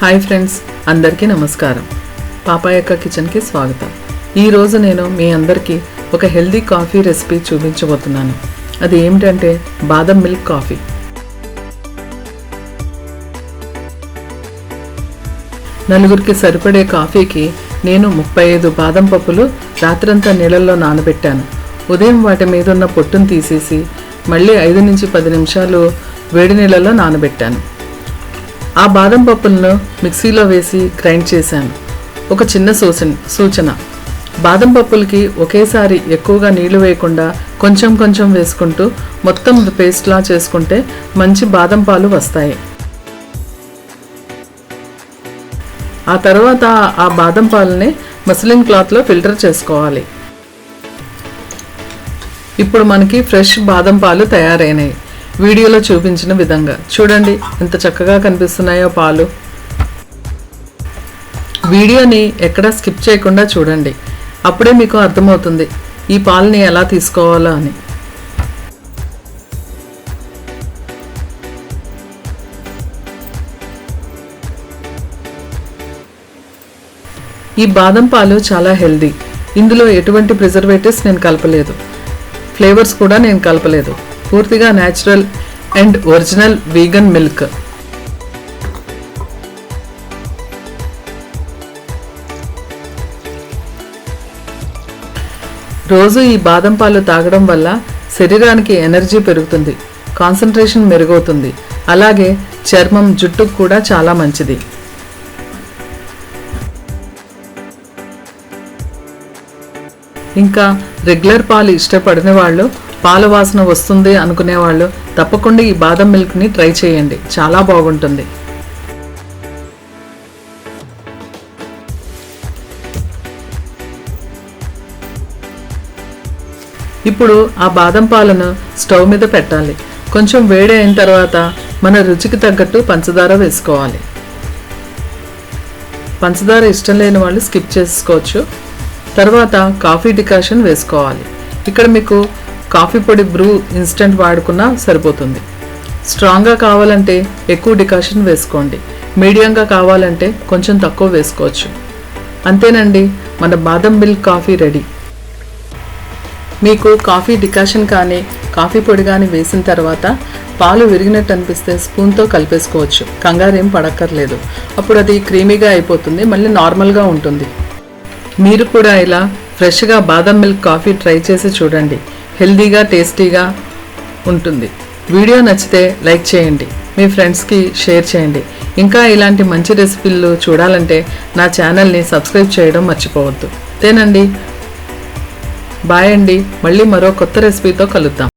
Hi friends అందరికీ నమస్కారం. పాప యొక్క కిచెన్కి స్వాగతం. ఈరోజు నేను మీ అందరికీ ఒక హెల్దీ కాఫీ రెసిపీ చూపించబోతున్నాను. అది ఏమిటంటే బాదం మిల్క్ కాఫీ. నలుగురికి సరిపడే కాఫీకి నేను ముప్పై ఐదు బాదం పప్పులు రాత్రంతా నీళ్ళల్లో నానబెట్టాను. ఉదయం వాటి మీద ఉన్న పొట్టును తీసేసి మళ్ళీ ఐదు నుంచి పది నిమిషాలు వేడి నీళ్ళలో నానబెట్టాను. ఆ బాదం పప్పులను మిక్సీలో వేసి గ్రైండ్ చేశాను. ఒక చిన్న సూచన సూచన. బాదం పప్పులకి ఒకేసారి ఎక్కువగా నీళ్ళు వేయకుండా కొంచెం కొంచెం వేసుకుంటూ మొత్తం పేస్ట్లా చేసుకుంటే మంచి బాదం పాలు వస్తాయి. ఆ తర్వాత ఆ బాదం పాలని మస్లిన్ క్లాత్లో ఫిల్టర్ చేసుకోవాలి. ఇప్పుడు మనకి ఫ్రెష్ బాదం పాలు తయారైనాయి. వీడియోలో చూపించిన విధంగా. చూడండి ఎంత చక్కగా కనిపిస్తున్నాయో పాలు. వీడియోని ఎక్కడా స్కిప్ చేయకుండా చూడండి. అప్పుడే మీకు అర్థమవుతుంది ఈ పాలని ఎలా తీసుకోవాలో అని. ఈ బాదం పాలు చాలా హెల్దీ. ఇందులో ఎటువంటి ప్రిజర్వేటివ్స్ నేను కలపలేదు. ఫ్లేవర్స్ కూడా నేను కలపలేదు. పూర్తిగా natural and original vegan milk రోజు ఈ బాదం పాలు తాగడం వల్ల శరీరానికి ఎనర్జీ పెరుగుతుంది కాన్సన్ట్రేషన్ మెరుగవుతుంది. అలాగే చర్మం జుట్టుకు కూడా చాలా మంచిది. ఇంకా రెగ్యులర్ పాలు ఇష్టపడిన వాళ్ళు పాల వాసన వస్తుంది అనుకునే వాళ్ళు తప్పకుండా ఈ బాదం మిల్క్ని ట్రై చేయండి. చాలా బాగుంటుంది. ఇప్పుడు ఆ బాదం పాలను స్టవ్ మీద పెట్టాలి. కొంచెం వేడి అయిన తర్వాత మన రుచికి తగ్గట్టు పంచదార వేసుకోవాలి. పంచదార ఇష్టం లేని వాళ్ళు స్కిప్ చేసుకోవచ్చు. తర్వాత కాఫీ డికాషన్ వేసుకోవాలి. ఇక్కడ మీకు కాఫీ పొడి బ్రూ ఇన్స్టెంట్ వాడుకున్నా సరిపోతుంది. స్ట్రాంగ్గా కావాలంటే ఎక్కువ డికాషన్ వేసుకోండి. మీడియంగా కావాలంటే కొంచెం తక్కువ వేసుకోవచ్చు. అంతేనండి మన బాదం మిల్క్ కాఫీ రెడీ. మీకు కాఫీ డికాషన్ కానీ కాఫీ పొడి కానీ వేసిన తర్వాత పాలు విరిగినట్టు అనిపిస్తే స్పూన్తో కలిపేసుకోవచ్చు. కంగారేం పడక్కర్లేదు. అప్పుడు అది క్రీమీగా అయిపోతుంది మళ్ళీ నార్మల్గా ఉంటుంది. మీరు కూడా ఇలా ఫ్రెష్గా బాదం మిల్క్ కాఫీ ట్రై చేసి చూడండి. హెల్దీగా టేస్టీగా ఉంటుంది. వీడియో నచ్చితే లైక్ చేయండి. మీ ఫ్రెండ్స్కి షేర్ చేయండి. ఇంకా ఇలాంటి మంచి రెసిపీలు చూడాలంటే నా ఛానల్ని సబ్స్క్రైబ్ చేయడం మర్చిపోవద్దు. తేనండి బాయ్ అండి. మళ్ళీ మరో కొత్త రెసిపీతో కలుద్దాం.